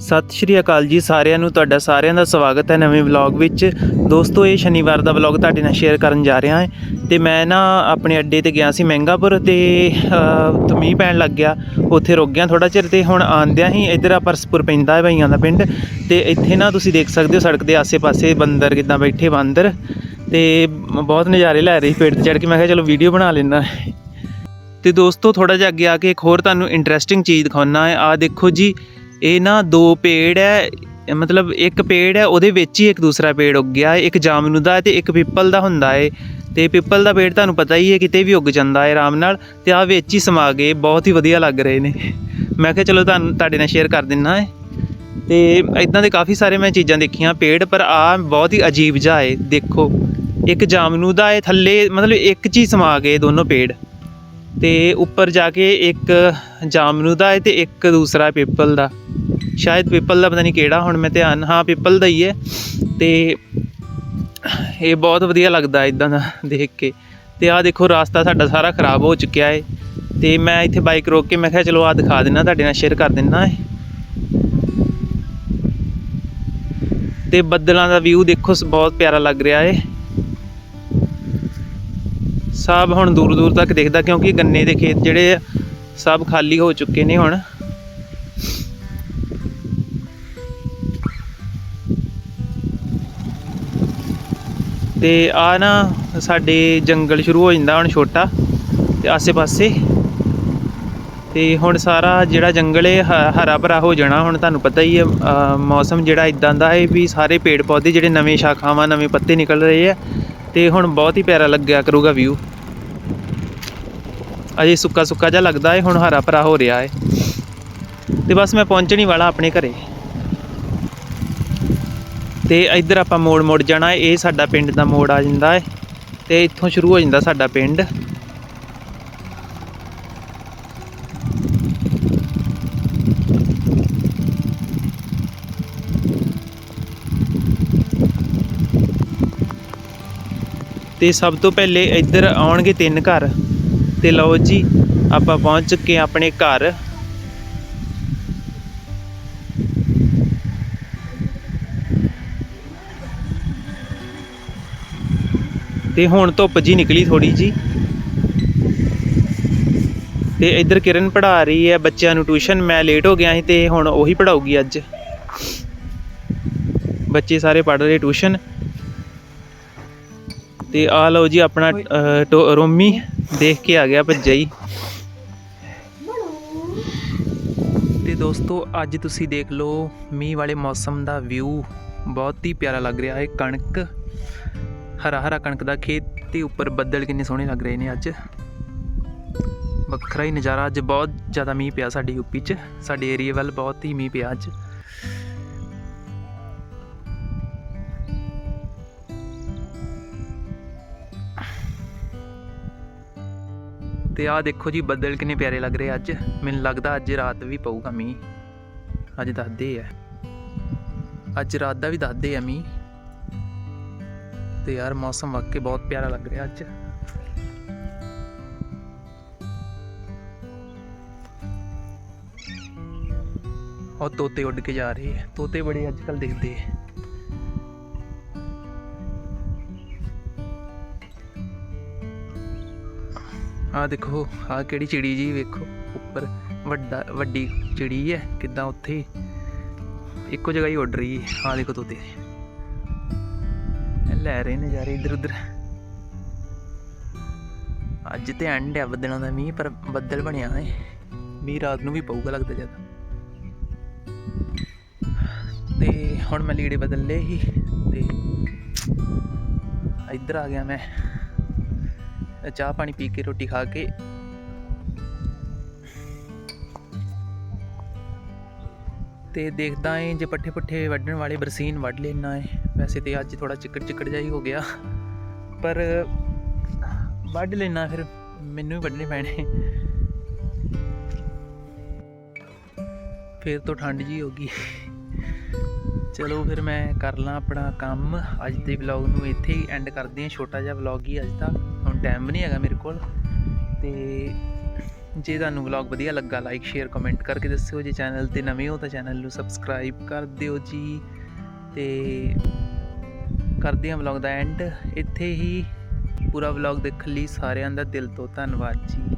ਸਤਿ ਸ਼੍ਰੀ ਅਕਾਲ ਜੀ ਸਾਰਿਆਂ ਨੂੰ, ਤੁਹਾਡਾ ਸਾਰਿਆਂ ਦਾ ਸਵਾਗਤ ਹੈ ਨਵੇਂ ਵਲੌਗ ਵਿੱਚ। ਦੋਸਤੋ, ਇਹ ਸ਼ਨੀਵਾਰ ਦਾ ਵਲੌਗ ਤੁਹਾਡੇ ਨਾਲ ਸ਼ੇਅਰ ਕਰਨ ਜਾ ਰਿਹਾ ਹਾਂ। ਤੇ ਮੈਂ ਨਾ ਆਪਣੇ ਅੱਡੇ ਤੇ ਗਿਆ ਸੀ ਮਹਿੰਗਾਪੁਰ ਤੇ ਮੀਂਹ ਪੈਣ ਲੱਗ ਗਿਆ। ਉੱਥੇ ਰੁਕ ਗਿਆ ਥੋੜਾ ਚਿਰ ਤੇ, ਹੁਣ ਆਂਦਿਆਂ ਹੀ ਇਧਰ ਆ ਪਰਸਪੁਰ ਪੈਂਦਾ ਹੈ ਭਈਆਂ ਦਾ ਪਿੰਡ। ਤੇ ਇੱਥੇ ਨਾ ਤੁਸੀਂ ਦੇਖ ਸਕਦੇ ਹੋ ਸੜਕ ਦੇ ਆਸੇ-ਪਾਸੇ ਬੰਦਰ ਕਿਦਾਂ ਬੈਠੇ ਬਾਂਦਰ। ਤੇ ਬਹੁਤ ਨਜ਼ਾਰੇ ਲੈ ਰਹੇ ਸੀ ਪੇੜ ਤੇ ਚੜ ਕੇ। ਮੈਂ ਕਿਹਾ, ਚਲੋ ਵੀਡੀਓ ਬਣਾ ਲੈਣਾ ਤੇ ਦੋਸਤੋ ਥੋੜਾ ਜਿਹਾ ਅੱਗੇ ਆ ਕੇ ਇੱਕ ਹੋਰ ਤੁਹਾਨੂੰ ਇੰਟਰਸਟਿੰਗ ਚੀਜ਼ ਦਿਖਾਉਣਾ ਹੈ। ਆ ਦੇਖੋ ਜੀ ਇਹ ਨਾ ਦੋ ਪੇੜ ਹੈ ਮਤਲਬ ਇੱਕ ਪੇੜ ਹੈ, ਉਹਦੇ ਵਿੱਚ ਹੀ ਇੱਕ ਦੂਸਰਾ ਪੇੜ ਉੱਗ ਗਿਆ, ਇੱਕ ਜਾਮਨੂ ਦਾ ਹੈ ਤੇ ਇੱਕ ਪਿੱਪਲ ਦਾ ਹੁੰਦਾ ਹੈ ਤੇ ਪਿੱਪਲ ਦਾ ਪੇੜ ਤੁਹਾਨੂੰ ਪਤਾ ਹੀ ਹੈ, ਕਿਤੇ ਵੀ ਉੱਗ ਜਾਂਦਾ ਹੈ ਆਰਾਮ ਨਾਲ, ਤੇ ਆ ਵਿੱਚ ਹੀ ਸਮਾ ਗਏ, ਬਹੁਤ ਹੀ ਵਧੀਆ ਲੱਗ ਰਹੇ ਨੇ। ਮੈਂ ਕਿਹਾ ਚਲੋ ਤੁਹਾਨੂੰ, ਤੁਹਾਡੇ ਨਾਲ ਸ਼ੇਅਰ ਕਰ ਦਿੰਨਾ ਹੈ ਤੇ ਇਦਾਂ ਦੇ ਕਾਫੀ ਸਾਰੇ ਮੈਂ ਚੀਜ਼ਾਂ ਦੇਖੀਆਂ, ਪੇੜ, ਪਰ ਆ ਬਹੁਤ ਹੀ ਅਜੀਬ ਜਿਹਾ ਹੈ ਦੇਖੋ। ਇੱਕ ਜਾਮਨੂ ਦਾ ਏ, ਥੱਲੇ ਮਤਲਬ ਇੱਕ ਚ ਹੀ ਸਮਾ ਗਏ ਦੋਨੋਂ ਪੇੜ। ਤੇ ਉੱਪਰ ਜਾ ਕੇ ਇੱਕ ਜਾਮਨੂ ਦਾ ਹੈ ਤੇ ਇੱਕ ਦੂਸਰਾ ਪਿੱਪਲ ਦਾ। ਸ਼ਾਇਦ ਪੀਪਲ ਦਾ ਪਤਾ ਨਹੀਂ ਕਿਹੜਾ, ਹੁਣ ਮੈਂ ਧਿਆਨ, ਹਾਂ, ਪਿੱਪਲ ਦਾ ਹੀ ਹੈ। ਤੇ ਇਹ ਬਹੁਤ ਵਧੀਆ ਲੱਗਦਾ ਇਦਾਂ ਦਾ ਦੇਖ ਕੇ। ਤੇ ਆਹ ਦੇਖੋ, ਰਾਸਤਾ ਸਾਡਾ ਸਾਰਾ ਖਰਾਬ ਹੋ ਚੁੱਕਿਆ ਹੈ। ਤੇ ਮੈਂ ਇੱਥੇ ਬਾਈਕ ਰੋਕ ਕੇ ਮੈਂ ਕਿਹਾ, ਚਲੋ ਆ ਦਿਖਾ ਦਿੰਨਾ ਤੁਹਾਡੇ ਨਾਲ ਸ਼ੇਅਰ ਕਰ ਦਿੰਨਾ ਹੈ ਤੇ ਬੱਦਲਾਂ ਦਾ ਵਿਊ ਦੇਖੋ, ਸ- ਬਹੁਤ ਪਿਆਰਾ ਲੱਗ ਰਿਹਾ ਹੈ। ਸਭ ਹੁਣ ਦੂਰ ਦੂਰ ਤੱਕ ਦਿਖਦਾ ਕਿਉਂਕਿ ਗੰਨੇ ਦੇ ਖੇਤ ਜਿਹੜੇ ਸਭ ਖਾਲੀ ਹੋ ਚੁੱਕੇ ਨੇ ਹੁਣ। ਤੇ ਆ ਨਾ ਸਾਡੇ ਜੰਗਲ ਸ਼ੁਰੂ ਹੋ ਜਾਂਦਾ ਹੁਣ ਛੋਟਾ ਤੇ ਆਸੇ-ਪਾਸੇ। ਤੇ ਹੁਣ ਸਾਰਾ ਜਿਹੜਾ ਜੰਗਲ ਹੈ, ਹਰਾ ਭਰਾ ਹੋ ਜਾਣਾ ਹੁਣ ਤੁਹਾਨੂੰ ਪਤਾ ਹੀ ਹੈ ਮੌਸਮ ਜਿਹੜਾ ਇਦਾਂ ਦਾ ਹੈ ਵੀ ਸਾਰੇ ਪੇੜ ਪੌਦੇ ਜਿਹੜੇ ਨਵੇਂ ਸ਼ਾਖਾਵਾਂ, ਨਵੇਂ ਪੱਤੇ ਨਿਕਲ ਰਹੇ ਆ ਤੇ ਹੁਣ ਬਹੁਤ ਹੀ ਪਿਆਰਾ ਲੱਗਿਆ ਕਰੂਗਾ ਵਿਊ ਅਜੇ ਸੁੱਕਾ ਸੁੱਕਾ ਜਿਹਾ ਲੱਗਦਾ ਹੈ ਹੁਣ ਹਰਾ ਭਰਾ ਹੋ ਰਿਹਾ ਹੈ ਤੇ ਬਸ ਮੈਂ ਪਹੁੰਚਣ ਹੀ ਵਾਲਾ ਆਪਣੇ ਘਰੇ। ਤੇ ਇੱਧਰ ਆਪਾਂ ਮੋੜ ਮੋੜ ਜਾਣਾ ਹੈ ਇਹ ਸਾਡਾ ਪਿੰਡ ਦਾ ਮੋੜ ਆ ਜਾਂਦਾ ਹੈ ਤੇ ਇੱਥੋਂ ਸ਼ੁਰੂ ਹੋ ਜਾਂਦਾ ਸਾਡਾ ਪਿੰਡ। ਤੇ ਸਭ ਤੋਂ ਪਹਿਲੇ ਇੱਧਰ ਆਉਣਗੇ ਤਿੰਨ ਘਰ। ਤੇ ਲਓ ਜੀ ਆਪਾਂ ਪਹੁੰਚ ਚੁੱਕੇ ਆਪਣੇ ਘਰ। ਤੇ ਹੁਣ ਧੁੱਪ ਜੀ ਨਿਕਲੀ ਥੋੜੀ ਜੀ। ਤੇ ਇੱਧਰ ਕਿਰਨ ਪੜ੍ਹਾ ਰਹੀ ਹੈ ਬੱਚਿਆਂ ਨੂੰ ਟਿਊਸ਼ਨ ਮੈਂ ਲੇਟ ਹੋ ਗਿਆ ਸੀ ਤੇ ਹੁਣ ਉਹੀ ਪੜਾਉਗੀ ਅੱਜ। ਬੱਚੇ ਸਾਰੇ ਪੜ੍ਹ ਰਹੇ ਟਿਊਸ਼ਨ। ਤੇ ਆ ਲਓ ਜੀ ਆਪਣਾ ਰੋਮੀ। ਦੇਖ ਕੇ ਆ ਗਿਆ ਭੱਜਿਆ ਹੀ। ਤੇ ਦੋਸਤੋ ਅੱਜ ਤੁਸੀਂ ਦੇਖ ਲਓ ਮੀਂਹ ਵਾਲੇ ਮੌਸਮ ਦਾ ਵਿਊ ਬਹੁਤ ਹੀ ਪਿਆਰਾ ਲੱਗ ਰਿਹਾ ਹੈ ਕਣਕ। ਹਰਾ ਹਰਾ ਕਣਕ ਦਾ ਖੇਤ ਤੇ ਉੱਪਰ ਬੱਦਲ ਕਿੰਨੇ ਸੋਹਣੇ ਲੱਗ ਰਹੇ ਨੇ ਅੱਜ। ਵੱਖਰਾ ਹੀ ਨਜ਼ਾਰਾ ਅੱਜ ਬਹੁਤ ਜ਼ਿਆਦਾ ਮੀਂਹ ਪਿਆ ਸਾਡੇ ਯੂਪੀ 'ਚ। ਸਾਡੇ ਏਰੀਆ ਵੱਲ ਬਹੁਤ ਹੀ ਮੀਂਹ ਪਿਆ ਅੱਜ। ਤੇ ਆਹ ਦੇਖੋ ਜੀ, ਬੱਦਲ ਕਿੰਨੇ ਪਿਆਰੇ ਲੱਗ ਰਹੇ ਅੱਜ। ਮੈਨੂੰ ਲੱਗਦਾ ਅੱਜ ਰਾਤ ਵੀ ਪਊਗਾ ਮੀਂਹ। ਅੱਜ ਦੱਸਦੇ ਆ। ਅੱਜ ਰਾਤ ਦਾ ਵੀ ਦੱਸਦੇ ਆ ਮੀਂਹ। ਤੇ ਯਾਰ ਮੌਸਮ ਵਾਕਈ ਬਹੁਤ ਪਿਆਰਾ ਲੱਗ ਰਿਹਾ ਅੱਜ। ਔਰ ਤੋਤੇ ਉੱਡ ਕੇ ਜਾ ਰਹੇ ਆ। ਤੋਤੇ ਬੜੇ ਅੱਜ ਕੱਲ ਦਿਖਦੇ ਆ। ਆਹ ਦੇਖੋ, ਆਹ ਕਿਹੜੀ ਚਿੜੀ ਜੀ ਵੇਖੋ। ਉੱਪਰ ਵੱਡਾ, ਵੱਡੀ ਚਿੜੀ ਹੈ, ਕਿਦਾਂ ਉੱਥੇ ਇੱਕੋ ਜਗ੍ਹਾ ਹੀ ਉੱਡ ਰਹੀ ਹੈ। ਆ ਦੇਖੋ ਤੋਤੇ। ਲੈ ਰਹੇ ਨਜ਼ਾਰੇ ਇੱਧਰ ਉੱਧਰ। ਅੱਜ ਤੇ ਐਂਡ ਹੈ, ਬੱਦਲਾਂ ਦਾ ਮੀਂਹ, ਪਰ ਬੱਦਲ ਬਣਿਆ ਹੈ। ਮੀਂਹ ਰਾਤ ਨੂੰ ਵੀ ਪਊਗਾ ਲੱਗਦਾ ਜ਼ਿਆਦਾ। ਤੇ ਹੁਣ ਮੈਂ ਲੀੜੇ ਬਦਲ ਲਏ ਸੀ, ਤੇ ਇੱਧਰ ਆ ਗਿਆ ਮੈਂ। ਚਾਹ ਪਾਣੀ ਪੀ ਕੇ ਰੋਟੀ ਖਾ ਕੇ। ਤੇ ਦੇਖਦਾ ਏ ਜੇ ਪੱਠੇ ਪੁੱਠੇ ਵੱਢਣ ਵਾਲੇ ਬਰਸੀਨ ਵੱਢ ਲੈਣਾ ਏ। ਵੈਸੇ ਤੇ ਅੱਜ ਥੋੜਾ ਚਿੱਕੜ ਚਿੱਕੜ ਜਿਹਾ ਹੀ ਹੋ ਗਿਆ। ਪਰ ਵੱਢ ਲੈਣਾ ਫਿਰ, ਮੈਨੂੰ ਵੀ ਵੱਢਣੇ ਪੈਣੇ। ਫਿਰ ਤੋਂ ਠੰਡ ਜੀ ਹੋ ਗਈ। ਚਲੋ ਫਿਰ ਮੈਂ ਕਰ ਲਾਂ ਆਪਣਾ ਕੰਮ। ਅੱਜ ਦੇ ਵਲੌਗ ਨੂੰ ਇੱਥੇ ਹੀ ਐਂਡ ਕਰਦੇ ਹਾਂ ਛੋਟਾ ਜਿਹਾ ਵਲੌਗ ਹੀ ਅੱਜ ਦਾ। ਹੁਣ ਟਾਈਮ ਨਹੀਂ ਹੈਗਾ ਮੇਰੇ ਕੋਲ। ਤੇ ਜੇ ਤੁਹਾਨੂੰ ਵਲੌਗ ਵਧੀਆ ਲੱਗਾ ਲਾਈਕ ਸ਼ੇਅਰ ਕਮੈਂਟ ਕਰਕੇ ਦੱਸਿਓ। ਜੇ ਚੈਨਲ ਤੇ ਨਵੇਂ ਹੋ ਤਾਂ ਚੈਨਲ ਨੂੰ ਸਬਸਕ੍ਰਾਈਬ ਕਰ ਦਿਓ ਜੀ। ਤੇ ਕਰਦੇ ਹਾਂ ਵਲੌਗ ਦਾ ਐਂਡ ਇੱਥੇ ਹੀ ਪੂਰਾ ਵਲੌਗ ਦੇਖਣ ਲਈ ਸਾਰਿਆਂ ਦਾ ਦਿਲ ਤੋਂ ਧੰਨਵਾਦ ਜੀ।